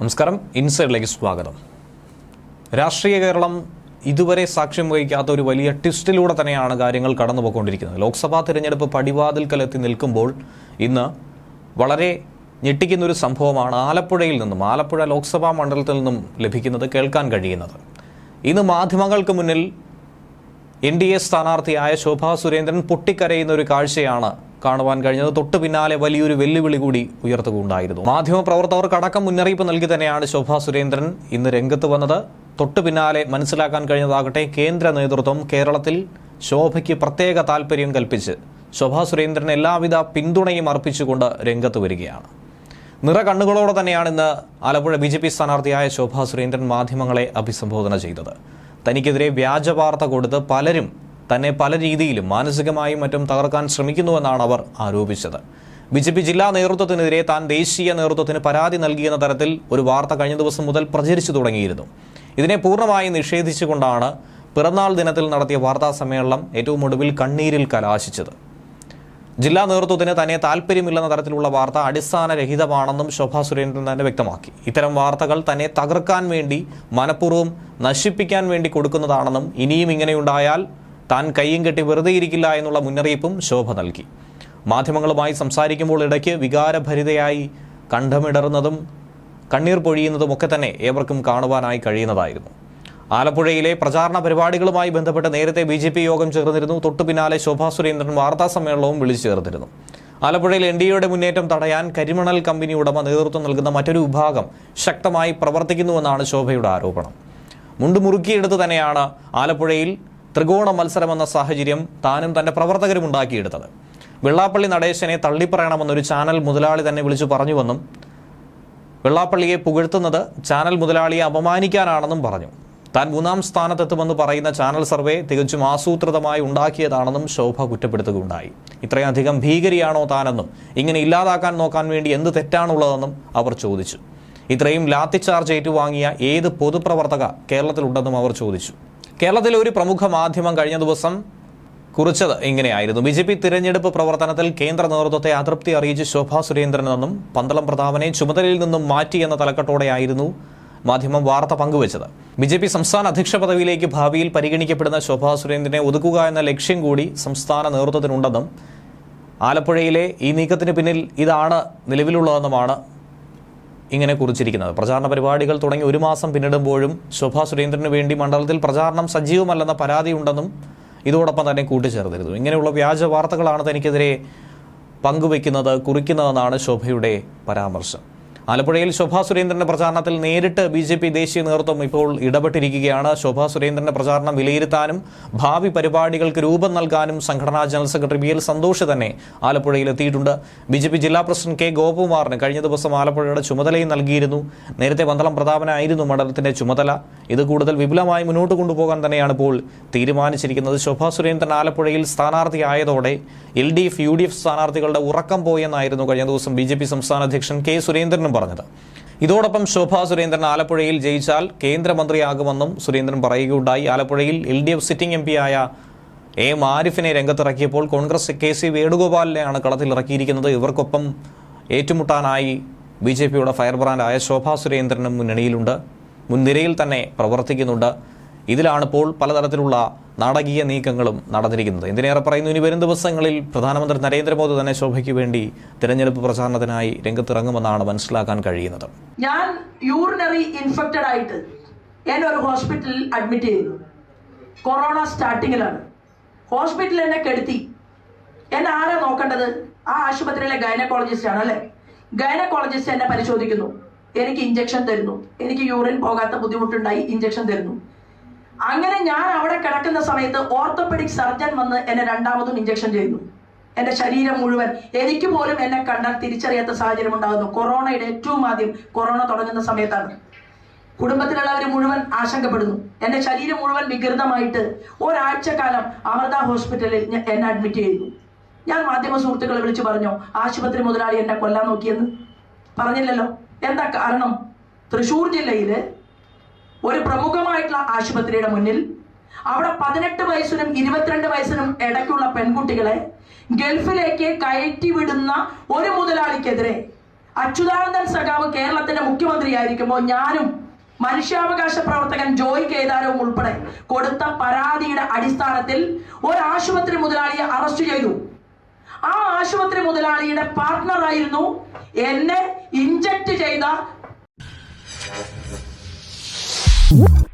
നമസ്കാരം. ഇൻസൈഡിലേക്ക് സ്വാഗതം. രാഷ്ട്രീയ കേരളം ഇതുവരെ സാക്ഷ്യം വഹിക്കാത്ത ഒരു വലിയ ട്വിസ്റ്റിലൂടെ തന്നെയാണ് കാര്യങ്ങൾ കടന്നുപോയിക്കൊണ്ടിരിക്കുന്നത്. ലോക്സഭാ തിരഞ്ഞെടുപ്പ് പടിവാതിൽക്കലെത്തി നിൽക്കുമ്പോൾ ഇന്ന് വളരെ ഞെട്ടിക്കുന്ന ഒരു സംഭവമാണ് ആലപ്പുഴയിൽ നിന്നും ആലപ്പുഴ ലോക്സഭാ മണ്ഡലത്തിൽ നിന്നും ലഭിക്കുന്നത് കേൾക്കാൻ കഴിയുന്നത്. ഇന്ന് മാധ്യമങ്ങൾക്ക് മുന്നിൽ എൻ ഡി എ സ്ഥാനാർത്ഥിയായ ശോഭാ സുരേന്ദ്രൻ പൊട്ടിക്കരയുന്ന ഒരു കാഴ്ചയാണ് കാണുവാൻ കഴിഞ്ഞത്. തൊട്ടു പിന്നാലെ വലിയൊരു വെല്ലുവിളി കൂടി ഉയർത്തുകയുണ്ടായിരുന്നു. മാധ്യമപ്രവർത്തകർക്ക് അടക്കം മുന്നറിയിപ്പ് നൽകി തന്നെയാണ് ശോഭാ സുരേന്ദ്രൻ ഇന്ന് രംഗത്ത് വന്നത്. തൊട്ടു പിന്നാലെ മനസ്സിലാക്കാൻ കഴിഞ്ഞതാകട്ടെ കേന്ദ്ര നേതൃത്വം കേരളത്തിൽ ശോഭയ്ക്ക് പ്രത്യേക താല്പര്യം കൽപ്പിച്ച് ശോഭാ സുരേന്ദ്രൻ എല്ലാവിധ പിന്തുണയും അർപ്പിച്ചുകൊണ്ട് രംഗത്ത് വരികയാണ്. നിറ കണ്ണുകളോടെ തന്നെയാണ് ഇന്ന് ആലപ്പുഴ ബി ജെ പി സ്ഥാനാർത്ഥിയായ ശോഭാ സുരേന്ദ്രൻ മാധ്യമങ്ങളെ അഭിസംബോധന ചെയ്തത്. തനിക്കെതിരെ വ്യാജ വാർത്ത കൊടുത്ത് പലരും തന്നെ പല രീതിയിലും മാനസികമായും മറ്റും തകർക്കാൻ ശ്രമിക്കുന്നുവെന്നാണ് അവർ ആരോപിച്ചത്. ബി ജെ പി ജില്ലാ നേതൃത്വത്തിനെതിരെ താൻ ദേശീയ നേതൃത്വത്തിന് പരാതി നൽകിയെന്ന തരത്തിൽ ഒരു വാർത്ത കഴിഞ്ഞ ദിവസം മുതൽ പ്രചരിച്ചു തുടങ്ങിയിരുന്നു. ഇതിനെ പൂർണമായി നിഷേധിച്ചുകൊണ്ടാണ് പിറന്നാൾ ദിനത്തിൽ നടത്തിയ വാർത്താ സമ്മേളനം ഏറ്റവും ഒടുവിൽ കണ്ണീരിൽ കലാശിച്ചത്. ജില്ലാ നേതൃത്വത്തിന് തന്നെ താല്പര്യമില്ലെന്ന തരത്തിലുള്ള വാർത്ത അടിസ്ഥാനരഹിതമാണെന്നും ശോഭാ സുരേന്ദ്രൻ തന്നെ വ്യക്തമാക്കി. ഇത്തരം വാർത്തകൾ തന്നെ തകർക്കാൻ വേണ്ടി മനഃപൂർവം നശിപ്പിക്കാൻ വേണ്ടി കൊടുക്കുന്നതാണെന്നും ഇനിയും ഇങ്ങനെയുണ്ടായാൽ താൻ കയ്യും കെട്ടി വെറുതെ ഇരിക്കില്ല എന്നുള്ള മുന്നറിയിപ്പും ശോഭ നൽകി. മാധ്യമങ്ങളുമായി സംസാരിക്കുമ്പോൾ ഇടയ്ക്ക് വികാരഭരിതയായി കണ്ഠമിടറുന്നതും കണ്ണീർ പൊഴിയുന്നതും ഒക്കെ തന്നെ ഏവർക്കും കാണുവാനായി കഴിയുന്നതായിരുന്നു. ആലപ്പുഴയിലെ പ്രചാരണ പരിപാടികളുമായി ബന്ധപ്പെട്ട് നേരത്തെ ബി യോഗം ചേർന്നിരുന്നു. തൊട്ടു പിന്നാലെ ശോഭാ സുരേന്ദ്രൻ വാർത്താ സമ്മേളനവും വിളിച്ചു ചേർത്തിരുന്നു ആലപ്പുഴയിൽ എൻ ഡി എയുടെ മുന്നേറ്റം തടയാൻ കരിമണൽ കമ്പനി ഉടമ നേതൃത്വം നൽകുന്ന മറ്റൊരു വിഭാഗം ശക്തമായി പ്രവർത്തിക്കുന്നുവെന്നാണ് ശോഭയുടെ ആരോപണം. മുണ്ട് മുറുക്കിയെടുത്ത് തന്നെയാണ് ആലപ്പുഴയിൽ ത്രികോണ മത്സരമെന്ന സാഹചര്യം താനും തന്റെ പ്രവർത്തകരും ഉണ്ടാക്കിയെടുത്തത്. വെള്ളാപ്പള്ളി നടേശനെ തള്ളിപ്പറയണമെന്നൊരു ചാനൽ മുതലാളി തന്നെ വിളിച്ചു പറഞ്ഞുവെന്നും വെള്ളാപ്പള്ളിയെ പുകഴ്ത്തുന്നത് ചാനൽ മുതലാളിയെ അപമാനിക്കാനാണെന്നും പറഞ്ഞു. താൻ മൂന്നാം സ്ഥാനത്തെത്തുമെന്ന് പറയുന്ന ചാനൽ സർവേ തികച്ചും ആസൂത്രിതമായി ഉണ്ടാക്കിയതാണെന്നും ശോഭ കുറ്റപ്പെടുത്തുകയുണ്ടായി. ഇത്രയധികം ഭീകരിയാണോ താനെന്നും ഇങ്ങനെ ഇല്ലാതാക്കാൻ നോക്കാൻ വേണ്ടി എന്ത് തെറ്റാണുള്ളതെന്നും അവർ ചോദിച്ചു. ഇത്രയും ലാത്തിച്ചാർജ് ഏറ്റുവാങ്ങിയ ഏത് പൊതുപ്രവർത്തക കേരളത്തിലുണ്ടെന്നും അവർ ചോദിച്ചു. കേരളത്തിലെ ഒരു പ്രമുഖ മാധ്യമം കഴിഞ്ഞ ദിവസം കുറിച്ചത് ഇങ്ങനെയായിരുന്നു. ബി ജെ പി തിരഞ്ഞെടുപ്പ് പ്രവർത്തനത്തിൽ കേന്ദ്ര നേതൃത്വത്തെ അതൃപ്തി അറിയിച്ച് ശോഭാ സുരേന്ദ്രനെന്നും പന്തളം പ്രതാപനെ ചുമതലയിൽ നിന്നും മാറ്റി എന്ന തലക്കെട്ടോടെയായിരുന്നു മാധ്യമം വാർത്ത പങ്കുവച്ചത്. ബി ജെ പി സംസ്ഥാന അധ്യക്ഷ പദവിയിലേക്ക് ഭാവിയിൽ പരിഗണിക്കപ്പെടുന്ന ശോഭാ സുരേന്ദ്രനെ ഒതുക്കുക എന്ന ലക്ഷ്യം കൂടി സംസ്ഥാന നേതൃത്വത്തിനുണ്ടെന്നും ആലപ്പുഴയിലെ ഈ നീക്കത്തിന് പിന്നിൽ ഇതാണ് നിലവിലുള്ളതെന്നുമാണ് ഇങ്ങനെ കുറിച്ചിരിക്കുന്നത്. പ്രചാരണ പരിപാടികൾ തുടങ്ങി ഒരു മാസം പിന്നിടുമ്പോഴും ശോഭാ സുരേന്ദ്രന് വേണ്ടി മണ്ഡലത്തിൽ പ്രചാരണം സജീവമല്ലെന്ന പരാതി ഉണ്ടെന്നും ഇതോടൊപ്പം തന്നെ കൂട്ടിച്ചേർത്തിരുന്നു. ഇങ്ങനെയുള്ള വ്യാജ വാർത്തകളാണ് തനിക്കെതിരെ പങ്കുവെക്കുന്നത് കുറിക്കുന്നതെന്നാണ് ശോഭയുടെ പരാമർശം. ആലപ്പുഴയിൽ ശോഭാ സുരേന്ദ്രന്റെ പ്രചാരണത്തിൽ നേരിട്ട് ബി ജെ പി ദേശീയ നേതൃത്വം ഇപ്പോൾ ഇടപെട്ടിരിക്കുകയാണ്. ശോഭാ സുരേന്ദ്രന്റെ പ്രചാരണം വിലയിരുത്താനും ഭാവി പരിപാടികൾക്ക് രൂപം നൽകാനും സംഘടനാ general secretary B L Santhosh തന്നെ ആലപ്പുഴയിൽ എത്തിയിട്ടുണ്ട്. ബി ജെ പി ജില്ലാ പ്രസിഡന്റ് കെ ഗോപകുമാറിന് കഴിഞ്ഞ ദിവസം ആലപ്പുഴയുടെ ചുമതലയും നൽകിയിരുന്നു. നേരത്തെ പന്തളം പ്രതാപനായിരുന്നു മണ്ഡലത്തിന്റെ ചുമതല. ഇത് കൂടുതൽ വിപുലമായി മുന്നോട്ട് കൊണ്ടുപോകാൻ തന്നെയാണ് ഇപ്പോൾ തീരുമാനിച്ചിരിക്കുന്നത്. ശോഭാ സുരേന്ദ്രൻ ആലപ്പുഴയിൽ സ്ഥാനാർത്ഥിയായതോടെ L D F U D F സ്ഥാനാർത്ഥികളുടെ ഉറക്കം പോയെന്നായിരുന്നു കഴിഞ്ഞ ദിവസം ബി ജെ പി സംസ്ഥാന അധ്യക്ഷൻ കെ സുരേന്ദ്രനും പറഞ്ഞത്. ഇതോടൊപ്പം ശോഭാ സുരേന്ദ്രൻ ആലപ്പുഴയിൽ ജയിച്ചാൽ കേന്ദ്രമന്ത്രിയാകുമെന്നും സുരേന്ദ്രൻ പറയുകയുണ്ടായി. ആലപ്പുഴയിൽ L D F sitting M പിയായ A മാരിഫിനെ രംഗത്തിറക്കിയപ്പോൾ കോൺഗ്രസ് കെ സി വേണുഗോപാലിനെയാണ് കളത്തിലിറക്കിയിരിക്കുന്നത് ഇവർക്കൊപ്പം ഏറ്റുമുട്ടാനായി ബി ജെ പിയുടെ ഫയർ ബ്രാൻഡായ ശോഭാ സുരേന്ദ്രനും മുന്നണിയിലുണ്ട്. മുൻനിരയിൽ തന്നെ പ്രവർത്തിക്കുന്നുണ്ട്. ഇതിലാണിപ്പോൾ പലതരത്തിലുള്ള നാടകീയ നീക്കങ്ങളും നടന്നിരിക്കുന്നത്. എന്തിനേറെ പറയുന്നു? ഇനി വരും ദിവസങ്ങളിൽ പ്രധാനമന്ത്രി നരേന്ദ്രമോദി തന്നെ ശോഭയ്ക്ക് വേണ്ടി തിരഞ്ഞെടുപ്പ് പ്രചാരണത്തിനായി രംഗത്തിറങ്ങുമെന്നാണ് മനസ്സിലാക്കാൻ കഴിയുന്നത്. ഞാൻ യൂറിനറി ഇൻഫെക്റ്റഡ് ആയിട്ട് എന്നെ ഒരു ഹോസ്പിറ്റലിൽ അഡ്മിറ്റ് ചെയ്തു കൊറോണ സ്റ്റാർട്ടിങ്ങിലാണ് ഹോസ്പിറ്റലിൽ എന്നെ കെടുത്തി. എന്നെ ആരാ നോക്കേണ്ടത്? ആ ആശുപത്രിയിലെ ഗൈനക്കോളജിസ്റ്റ് ആണ് അല്ലെ? ഗൈനക്കോളജിസ്റ്റ് എന്നെ പരിശോധിക്കുന്നു. എനിക്ക് ഇഞ്ചക്ഷൻ തരുന്നു. എനിക്ക് യൂറിൻ പോകാത്ത ബുദ്ധിമുട്ടുണ്ടായി ഇഞ്ചക്ഷൻ തരുന്നു. അങ്ങനെ ഞാൻ അവിടെ കിടക്കുന്ന സമയത്ത് ഓർത്തോപെഡിക് സർജൻ വന്ന് എന്നെ രണ്ടാമതും ഇഞ്ചക്ഷൻ ചെയ്തു. എന്റെ ശരീരം മുഴുവൻ. എനിക്ക് പോലും എന്നെ കണ്ടാൽ തിരിച്ചറിയാത്ത സാഹചര്യം ഉണ്ടാകുന്നു. കൊറോണയുടെ ഏറ്റവും ആദ്യം കൊറോണ തുടങ്ങുന്ന സമയത്താണ്. കുടുംബത്തിലുള്ളവർ മുഴുവൻ ആശങ്കപ്പെടുന്നു. എന്റെ ശരീരം മുഴുവൻ വികൃതമായിട്ട് ഒരാഴ്ചക്കാലം അമൃത ഹോസ്പിറ്റലിൽ എന്നെ അഡ്മിറ്റ് ചെയ്തു. ഞാൻ മാധ്യമ സുഹൃത്തുക്കളെ വിളിച്ചു പറഞ്ഞു ആശുപത്രി മുതലാളി എന്നെ കൊല്ലാൻ നോക്കിയെന്ന്? പറഞ്ഞില്ലല്ലോ. എന്താ കാരണം? തൃശൂർ ജില്ലയിൽ ഒരു പ്രമുഖമായിട്ടുള്ള ആശുപത്രിയുടെ മുന്നിൽ അവിടെ പതിനെട്ട് വയസ്സിനും ഇരുപത്തിരണ്ട് വയസ്സിനും ഇടയ്ക്കുള്ള പെൺകുട്ടികളെ ഗൾഫിലേക്ക് കയറ്റി വിടുന്ന ഒരു മുതലാളിക്കെതിരെ അച്യുതാനന്ദൻ സഖാവ് കേരളത്തിന്റെ മുഖ്യമന്ത്രി മുഖ്യമന്ത്രിയായിരിക്കുമ്പോൾ ഞാനും മനുഷ്യാവകാശ പ്രവർത്തകൻ ജോയ് കേദാരവും ഉൾപ്പെടെ കൊടുത്ത പരാതിയുടെ അടിസ്ഥാനത്തിൽ ഒരു ആശുപത്രി മുതലാളിയെ അറസ്റ്റ് ചെയ്തു. ആ ആശുപത്രി മുതലാളിയുടെ പാർട്ട്ണറായിരുന്നു എന്നെ ഇഞ്ചക്ട് ചെയ്ത Whoop!